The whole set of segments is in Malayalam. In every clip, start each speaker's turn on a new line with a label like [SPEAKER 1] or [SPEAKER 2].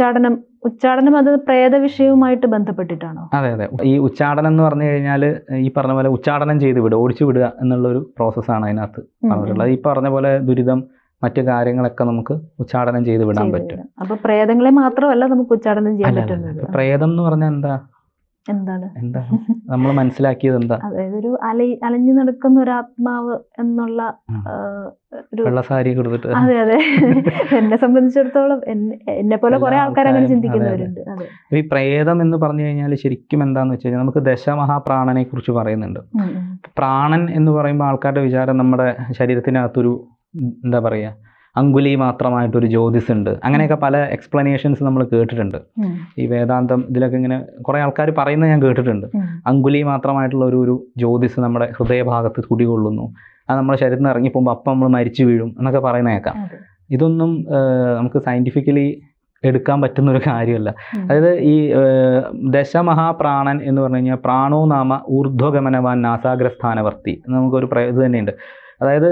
[SPEAKER 1] ഉച്ചാടനം ഉച്ചാടനം അത് പ്രേത വിഷയവുമായിട്ട് ബന്ധപ്പെട്ടിട്ടാണോ?
[SPEAKER 2] അതെ അതെ. ഈ ഉച്ചാടനം എന്ന് പറഞ്ഞു കഴിഞ്ഞാൽ ഈ പറഞ്ഞ പോലെ ഉച്ചാടനം ചെയ്ത് വിടുക ഓടിച്ചു വിടുക എന്നുള്ള ഒരു പ്രോസസ്സാണ് അതിനകത്ത് പറഞ്ഞിട്ടുള്ളത്. ഈ പറഞ്ഞ പോലെ ദുരിതം മറ്റു കാര്യങ്ങളൊക്കെ നമുക്ക് ഉച്ചാടനം ചെയ്ത് വിടാൻ പറ്റും.
[SPEAKER 1] അപ്പൊ പ്രേതങ്ങളെ മാത്രമല്ല നമുക്ക് ഉച്ചാടനം ചെയ്യാൻ പറ്റുന്നത്.
[SPEAKER 2] പ്രേതം എന്ന് പറഞ്ഞാൽ എന്താ?
[SPEAKER 1] എന്താണ്?
[SPEAKER 2] എന്താണ് നമ്മൾ മനസ്സിലാക്കിയത് എന്താ?
[SPEAKER 1] അതായത് ഒരു അലൈ അലഞ്ഞു നടക്കുന്ന ഒരു ആത്മാവ് എന്നുള്ള ഒരു
[SPEAKER 2] വെള്ളസാരി കൊടുത്തിട്ട്
[SPEAKER 1] അതെ അതെ. എന്നെ സംബന്ധിച്ചിടത്തോളം എന്നെ പോലെ കുറെ ആൾക്കാർ അങ്ങനെ ചിന്തിക്കുന്നവരുണ്ട്. അതെ
[SPEAKER 2] ഈ പ്രേതം എന്ന് പറഞ്ഞു കഴിഞ്ഞാൽ ശരിക്കും എന്താന്ന് വെച്ച് കഴിഞ്ഞാൽ നമുക്ക് ദശമഹാപ്രാണനെ കുറിച്ച് പറയുന്നുണ്ട്. പ്രാണൻ എന്ന് പറയുമ്പോൾ ആൾക്കാരുടെ വിചാരം നമ്മുടെ ശരീരത്തിനകത്തൊരു എന്താ പറയുക അങ്കുലി മാത്രമായിട്ടൊരു ജ്യോതിസ് ഉണ്ട് അങ്ങനെയൊക്കെ പല എക്സ്പ്ലനേഷൻസ് നമ്മൾ കേട്ടിട്ടുണ്ട്. ഈ വേദാന്തം ഇതിലൊക്കെ ഇങ്ങനെ കുറേ ആൾക്കാർ പറയുന്നത് ഞാൻ കേട്ടിട്ടുണ്ട്. അങ്കുലി മാത്രമായിട്ടുള്ള ഒരു ഒരു ജ്യോതിസ് നമ്മുടെ ഹൃദയഭാഗത്ത് കുടികൊള്ളുന്നു. അത് നമ്മുടെ ശരീരത്തിൽ നിന്ന് ഇറങ്ങിപ്പോകുമ്പോൾ അപ്പം നമ്മൾ മരിച്ചു വീഴും എന്നൊക്കെ പറയുന്ന കേൾക്കാം. ഇതൊന്നും നമുക്ക് സയന്റിഫിക്കലി എടുക്കാൻ പറ്റുന്ന ഒരു കാര്യമല്ല. അതായത് ഈ ദശമഹാപ്രാണൻ എന്ന് പറഞ്ഞു കഴിഞ്ഞാൽ പ്രാണോ നാമ ഊർധ്വഗമനവാൻ നാസാഗ്രസ്ഥാനവർത്തി എന്ന് നമുക്കൊരു ഇത് തന്നെയുണ്ട്. അതായത്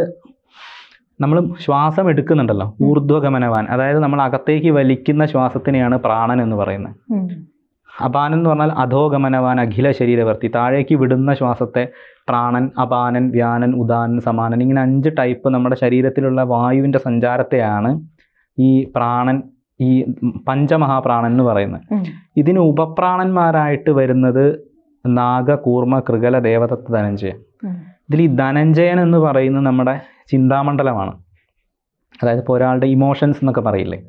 [SPEAKER 2] നമ്മൾ ശ്വാസം എടുക്കുന്നുണ്ടല്ലോ ഊർധ്വഗമനവാൻ അതായത് നമ്മൾ അകത്തേക്ക് വലിക്കുന്ന ശ്വാസത്തിനെയാണ് പ്രാണൻ എന്ന് പറയുന്നത്. അപാനൻ എന്ന് പറഞ്ഞാൽ അധോഗമനവാൻ അഖില ശരീരവർത്തി താഴേക്ക് വിടുന്ന ശ്വാസത്തെ പ്രാണൻ അപാനൻ വ്യാനൻ ഉദാനൻ സമാനൻ ഇങ്ങനെ അഞ്ച് ടൈപ്പ് നമ്മുടെ ശരീരത്തിലുള്ള വായുവിന്റെ സഞ്ചാരത്തെയാണ് ഈ പ്രാണൻ ഈ പഞ്ചമഹാപ്രാണൻ എന്ന് പറയുന്നത്. ഇതിന് ഉപപ്രാണന്മാരായിട്ട് വരുന്നത് നാഗ കൂർമ്മ കൃകല ദേവതത്വ ധനഞ്ജയൻ. ഇതിൽ ഈ ധനഞ്ജയൻ എന്ന് പറയുന്നത് നമ്മുടെ ചിന്താമണ്ഡലമാണ്. അതായത് ഇപ്പോൾ ഒരാളുടെ ഇമോഷൻസ് എന്നൊക്കെ പറയില്ലേ.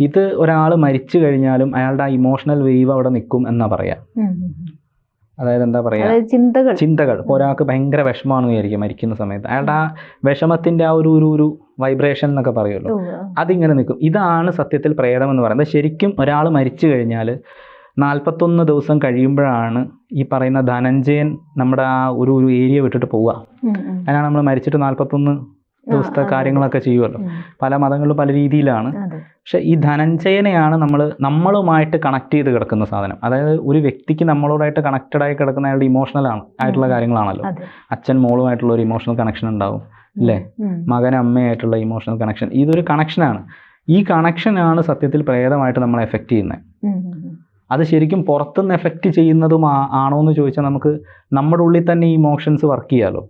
[SPEAKER 2] ഇത് ഒരാൾ മരിച്ചു കഴിഞ്ഞാലും അയാളുടെ ആ ഇമോഷണൽ വേവ് അവിടെ നിൽക്കും എന്നാ പറയാ. അതായത് എന്താ പറയാ?
[SPEAKER 1] ചിന്തകൾ.
[SPEAKER 2] ചിന്തകൾ. ഇപ്പോൾ ഒരാൾക്ക് ഭയങ്കര വിഷമമാണെന്ന് വിചാരിക്കും മരിക്കുന്ന സമയത്ത്. അയാളുടെ ആ വിഷമത്തിന്റെ ആ ഒരു ഒരു ഒരു വൈബ്രേഷൻ എന്നൊക്കെ പറയുമല്ലോ. അതിങ്ങനെ നിൽക്കും. ഇതാണ് സത്യത്തിൽ പ്രേതം എന്ന് പറയുന്നത്. ശരിക്കും ഒരാൾ മരിച്ചു കഴിഞ്ഞാൽ നാൽപ്പത്തൊന്ന് ദിവസം കഴിയുമ്പോഴാണ് ഈ പറയുന്ന ധനഞ്ജയൻ നമ്മുടെ ആ ഒരു ഒരു ഏരിയ വിട്ടിട്ട് പോവുക. അതിനാണ് നമ്മൾ മരിച്ചിട്ട് നാൽപ്പത്തൊന്ന് ദിവസത്തെ കാര്യങ്ങളൊക്കെ ചെയ്യുമല്ലോ പല മതങ്ങളിലും പല രീതിയിലാണ്. പക്ഷെ ഈ ധനഞ്ജയനെയാണ് നമ്മൾ നമ്മളുമായിട്ട് കണക്ട് ചെയ്ത് കിടക്കുന്ന സാധനം. അതായത് ഒരു വ്യക്തിക്ക് നമ്മളോടായിട്ട് കണക്റ്റഡ് ആയി കിടക്കുന്ന അയാളുടെ ഇമോഷണൽ ആണ് ആയിട്ടുള്ള കാര്യങ്ങളാണല്ലോ. അച്ഛൻ മോളുമായിട്ടുള്ള ഒരു ഇമോഷണൽ കണക്ഷൻ ഉണ്ടാവും അല്ലേ. മകൻ അമ്മയായിട്ടുള്ള ഇമോഷണൽ കണക്ഷൻ ഇതൊരു കണക്ഷനാണ് ഈ കണക്ഷനാണ് സത്യത്തിൽ പ്രേതമായിട്ട് നമ്മളെ എഫക്റ്റ് ചെയ്യുന്നത്. അത് ശരിക്കും പുറത്തുനിന്ന് എഫക്റ്റ് ചെയ്യുന്നതും ആണോ എന്ന് ചോദിച്ചാൽ നമുക്ക് നമ്മുടെ ഉള്ളിൽ തന്നെ ഈ ഇമോഷൻസ് വർക്ക് ചെയ്യാലോ.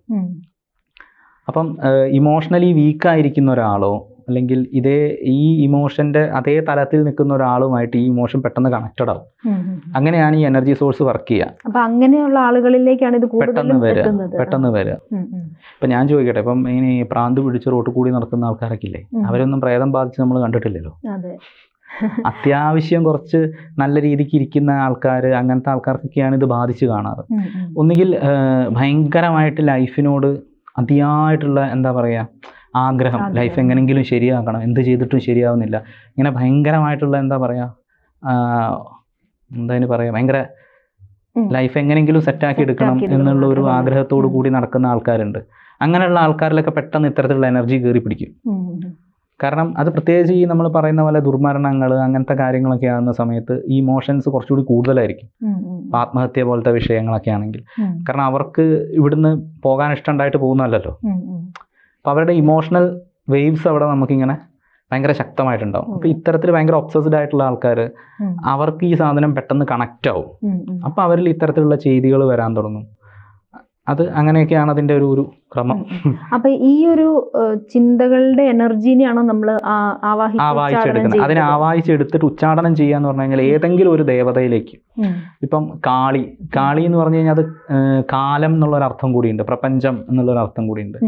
[SPEAKER 2] അപ്പം ഇമോഷണലി വീക്കായിരിക്കുന്ന ഒരാളോ അല്ലെങ്കിൽ ഇതേ ഈ ഇമോഷന്റെ അതേ തലത്തിൽ നിൽക്കുന്ന ഒരാളുമായിട്ട് ഈ ഇമോഷൻ പെട്ടെന്ന് കണക്റ്റഡ് ആവും. അങ്ങനെയാണ് ഈ എനർജി സോഴ്സ് വർക്ക് ചെയ്യുക.
[SPEAKER 1] അപ്പൊ അങ്ങനെയുള്ള ആളുകളിലേക്കാണ് ഇത്
[SPEAKER 2] പെട്ടെന്ന് വരിക പെട്ടെന്ന് വരിക. ഇപ്പം ഞാൻ ചോദിക്കട്ടെ ഇപ്പം ഇങ്ങനെ പ്രാന്ത് പിടിച്ച് റോട്ട് കൂടി നടക്കുന്ന ആൾക്കാരൊക്കെ ഇല്ലേ? അവരൊന്നും പ്രേതം ബാധിച്ച് നമ്മൾ കണ്ടിട്ടില്ലല്ലോ. അത്യാവശ്യം കുറച്ച് നല്ല രീതിക്ക് ഇരിക്കുന്ന ആൾക്കാർ അങ്ങനത്തെ ആൾക്കാർക്കൊക്കെയാണ് ഇത് ബാധിച്ചു കാണാറ്. ഒന്നുകിൽ ഭയങ്കരമായിട്ട് ലൈഫിനോട് അതിയായിട്ടുള്ള എന്താ പറയുക ആഗ്രഹം. ലൈഫ് എങ്ങനെങ്കിലും ശരിയാക്കണം എന്ത് ചെയ്തിട്ടും ശരിയാവുന്നില്ല ഇങ്ങനെ ഭയങ്കരമായിട്ടുള്ള എന്താ പറയുക എന്താ പറയുക ഭയങ്കര ലൈഫ് എങ്ങനെങ്കിലും സെറ്റാക്കി എടുക്കണം എന്നുള്ള ഒരു. ആഗ്രഹത്തോടു കൂടി നടക്കുന്ന ആൾക്കാരുണ്ട് അങ്ങനെയുള്ള ആൾക്കാരിലൊക്കെ പെട്ടെന്ന് ഇത്തരത്തിലുള്ള എനർജി കയറി പിടിക്കും. കാരണം അത് പ്രത്യേകിച്ച് ഈ നമ്മൾ പറയുന്ന പോലെ ദുർമരണങ്ങൾ അങ്ങനത്തെ കാര്യങ്ങളൊക്കെ ആകുന്ന സമയത്ത് ഈ ഇമോഷൻസ് കുറച്ചുകൂടി കൂടുതലായിരിക്കും. ആത്മഹത്യ പോലത്തെ വിഷയങ്ങളൊക്കെ ആണെങ്കിൽ. കാരണം അവർക്ക് ഇവിടുന്ന് പോകാൻ ഇഷ്ടമുണ്ടായിട്ട് പോകുന്നതല്ലല്ലോ. അപ്പോൾ അവരുടെ ഇമോഷണൽ വേവ്സ് അവിടെ നമുക്കിങ്ങനെ ഭയങ്കര ശക്തമായിട്ടുണ്ടാവും. അപ്പോൾ ഇത്തരത്തിൽ ഭയങ്കര ഒബ്സസ്ഡ് ആയിട്ടുള്ള ആൾക്കാർ അവർക്ക് ഈ സാധനം പെട്ടെന്ന് കണക്റ്റ് ആവും. അപ്പോൾ അവരിൽ ഇത്തരത്തിലുള്ള ചെയ്തികൾ വരാൻ തുടങ്ങും. അത് അങ്ങനെയൊക്കെയാണ് അതിന്റെ ഒരു ഒരു ക്രമം.
[SPEAKER 1] അപ്പൊ ഈ ഒരു ചിന്തകളുടെ എനർജീനെയാണോ നമ്മൾ
[SPEAKER 2] ആവാഹിച്ചെടുക്കുന്നത്. അതിനെ ആവാഹിച്ചെടുത്തിട്ട് ഉച്ചാടനം ചെയ്യുക എന്ന് പറഞ്ഞു കഴിഞ്ഞാൽ ഏതെങ്കിലും ഒരു ദേവതയിലേക്ക്. ഇപ്പം കാളി കാളി എന്ന് പറഞ്ഞു കഴിഞ്ഞാൽ അത് എന്നുള്ള ഒരു എന്നുള്ളൊരർത്ഥം കൂടിയുണ്ട്. പ്രപഞ്ചം എന്നുള്ളൊരർത്ഥം കൂടിയുണ്ട്.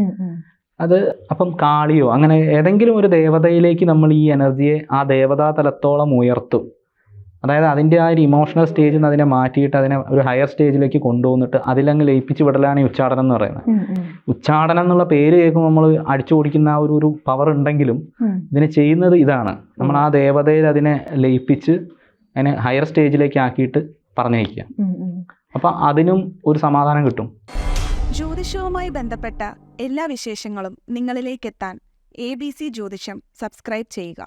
[SPEAKER 2] അത് അപ്പം കാളിയോ അങ്ങനെ ഏതെങ്കിലും ഒരു ദേവതയിലേക്ക് നമ്മൾ ഈ എനർജിയെ ആ ദേവതാ തലത്തോളം ഉയർത്തും. അതായത് അതിന്റെ ആ ഒരു ഇമോഷണൽ സ്റ്റേജിൽ നിന്ന് അതിനെ മാറ്റിയിട്ട് അതിനെ ഒരു ഹയർ സ്റ്റേജിലേക്ക് കൊണ്ടുവന്നിട്ട് അതിലങ്ങ് ലയിപ്പിച്ച് വിടലാണ് ഈ ഉച്ചാടനം എന്ന് പറയുന്നത്. ഉച്ചാടനം എന്നുള്ള പേര് കേൾക്കുമ്പോൾ നമ്മൾ അടിച്ചു ഓടിക്കുന്ന ആ ഒരു ഒരു പവർ ഉണ്ടെങ്കിലും ഇതിനെ ചെയ്യുന്നത് ഇതാണ്. നമ്മൾ ആ ദേവതയിൽ അതിനെ ലയിപ്പിച്ച് അതിനെ ഹയർ സ്റ്റേജിലേക്ക് ആക്കിയിട്ട് പറഞ്ഞയക്കുക. അപ്പം അതിനും ഒരു സമാധാനം കിട്ടും.
[SPEAKER 3] ജ്യോതിഷവുമായി ബന്ധപ്പെട്ട എല്ലാ വിശേഷങ്ങളും നിങ്ങളിലേക്കെത്താൻ A B C Jyothisham subscribe ചെയ്യുക.